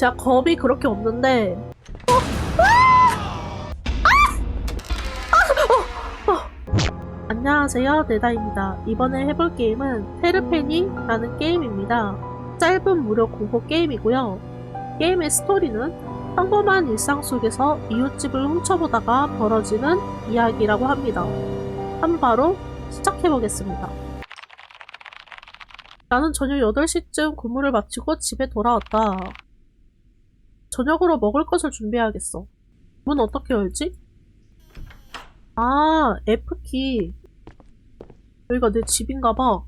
제가 겁이 그렇게 없는데. 안녕하세요 네다입니다. 이번에 해볼 게임은 테르페니라는 게임입니다. 짧은 무료 공포 게임이고요. 게임의 스토리는 평범한 일상 속에서 이웃집을 훔쳐보다가 벌어지는 이야기라고 합니다. 한번 바로 시작해보겠습니다. 나는 저녁 8시쯤 근무를 마치고 집에 돌아왔다 저녁으로 먹을 것을 준비해야겠어 문 어떻게 열지? 아, F키. 여기가 내 집인가봐.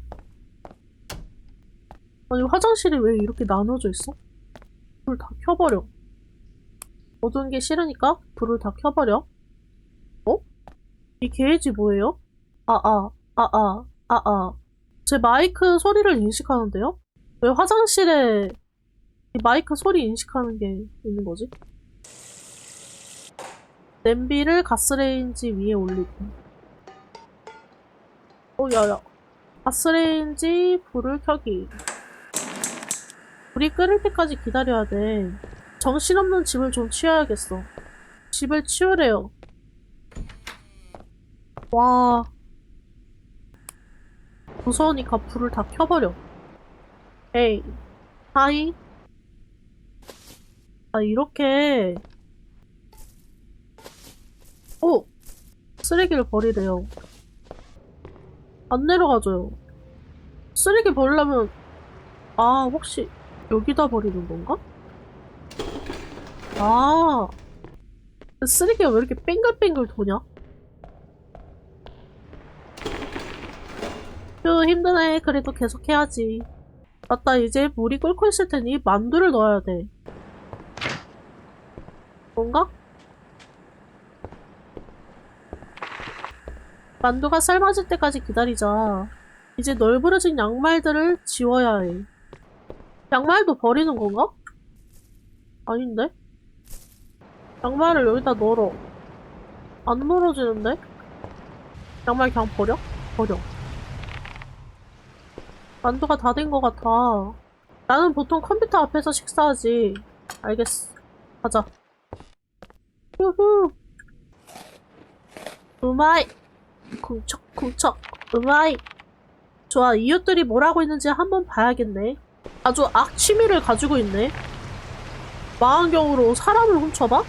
아니, 화장실이 왜 이렇게 나눠져 있어? 불 다 켜버려. 어두운 게 싫으니까 불을 다 켜버려. 어? 이 게이지 뭐예요? 아, 아, 아, 아, 아, 아. 제 마이크 소리를 인식하는데요? 왜 화장실에 이 마이크 소리 인식하는 게 있는 거지? 냄비를 가스레인지 위에 올리고. 어 야야. 가스레인지 불을 켜기. 불이 끓을 때까지 기다려야 돼. 정신없는 집을 좀 치워야겠어. 집을 치우래요. 와. 무서우니까 불을 다 켜버려. 에이. 하이 아 이렇게 오! 쓰레기를 버리래요. 안 내려가줘요. 쓰레기 버리려면, 아, 혹시 여기다 버리는 건가? 아, 쓰레기가 왜 이렇게 뺑글뺑글 도냐? 휴, 힘드네. 그래도 계속 해야지. 맞다, 이제 물이 끓고 있을 테니 만두를 넣어야 돼. 뭔가? 만두가 삶아질 때까지 기다리자. 이제 널브러진 양말들을 지워야 해. 양말도 버리는 건가? 아닌데? 양말을 여기다 널어. 안 널어지는데? 양말 그냥 버려? 버려. 만두가 다 된 것 같아. 나는 보통 컴퓨터 앞에서 식사하지. 알겠어. 가자. 후후. 우마이. 쿵척 쿵척 음아이 좋아 이웃들이 뭘 하고 있는지 한번 봐야겠네 아주 악취미를 가지고 있네 망원경으로 사람을 훔쳐봐?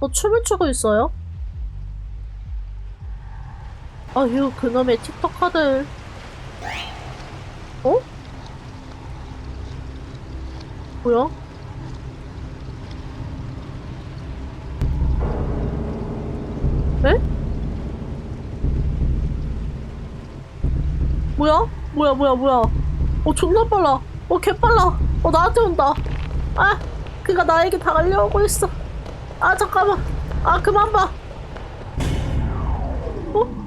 너 춤을 추고 있어요? 아휴 그놈의 틱톡커들 어? 뭐야? 에? 뭐야? 뭐야 뭐야 뭐야 어 존나 빨라 어 개빨라 어 나한테 온다 아 그가 나에게 다가려오고 있어 아 잠깐만 아 그만 봐 어? 어?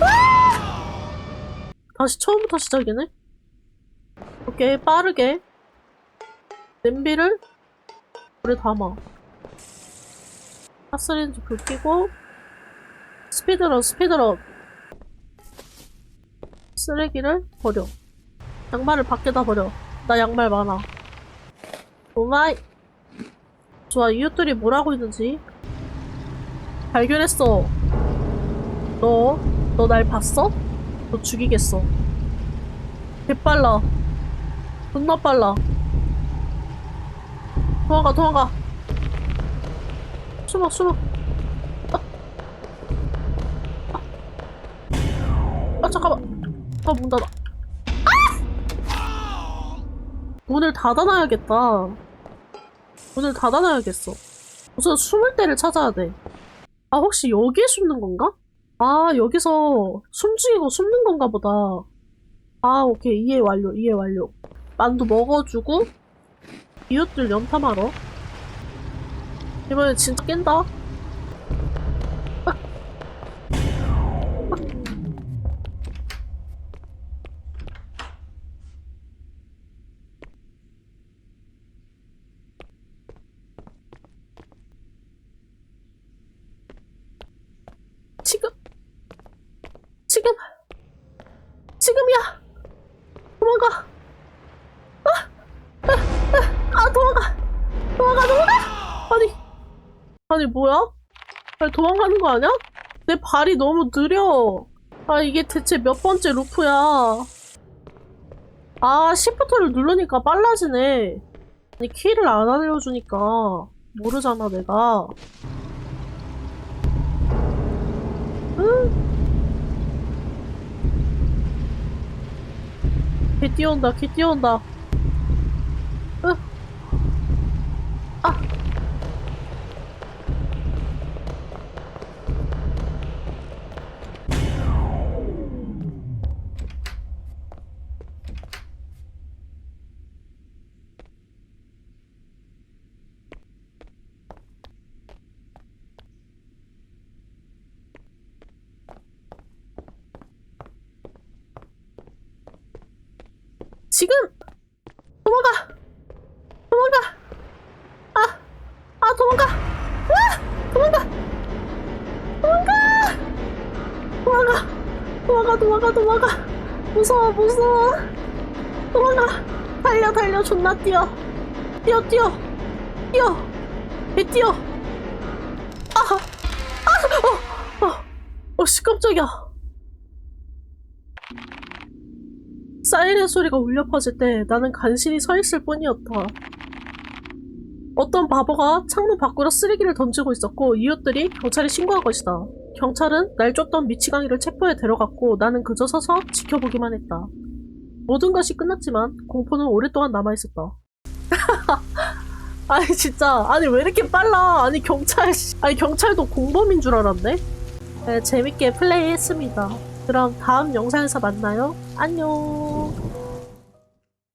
아! 다시 처음부터 시작이네 오케이 빠르게 냄비를 물에 담아. 가스레인지 불 켜고 스피드런 스피드런 쓰레기를 버려. 양말을 밖에다 버려. 나 양말 많아. 오마이. 좋아 이웃들이 뭘 하고 있는지 발견했어. 너, 너 날 봤어? 너 죽이겠어. 개빨라. 존나 빨라. 도망가 도망가. 숨어 숨어. 아, 아. 아 잠깐만. 아문 닫아. 아! 문을 닫아놔야겠다. 문을 닫아놔야겠어. 우선 숨을 데를 찾아야 돼아 혹시 여기에 숨는 건가? 아 여기서 숨죽이고 숨는 건가 보다. 아 오케이. 이해 완료 이해 완료 만두 먹어주고 이웃들 염탐하러. 이번엔 진짜 깬다. 지금 지금이야 도망가 아, 아, 아, 아 도망가 도망가 도망가 아니 아니 뭐야? 아니 도망가는 거 아니야? 내 발이 너무 느려. 아 이게 대체 몇 번째 루프야? 아 시프트를 누르니까 빨라지네. 아니 키를 안 알려주니까 모르잖아 내가. 개 뛰어온다, 개 뛰어온다. 지금! 도망가! 도망가! 아! 아, 도망가! 아! 도망가! 도망가! 도망가! 도망가, 도망가, 도망가! 무서워, 무서워! 도망가! 달려, 달려, 존나 뛰어! 뛰어, 뛰어! 뛰어! 배 뛰어! 아! 아! 어! 어! 어, 씨, 깜짝이야! 사이렌 소리가 울려 퍼질 때 나는 간신히 서 있을 뿐이었다. 어떤 바보가 창문 밖으로 쓰레기를 던지고 있었고 이웃들이 경찰에 신고한 것이다. 경찰은 날 쫓던 미치광이를 체포해 데려갔고 나는 그저 서서 지켜보기만 했다. 모든 것이 끝났지만 공포는 오랫동안 남아있었다. 아니 진짜 아니 왜 이렇게 빨라 아니 경찰 씨. 아니 경찰도 공범인 줄 알았네 네, 재밌게 플레이했습니다 그럼 다음 영상에서 만나요 안녕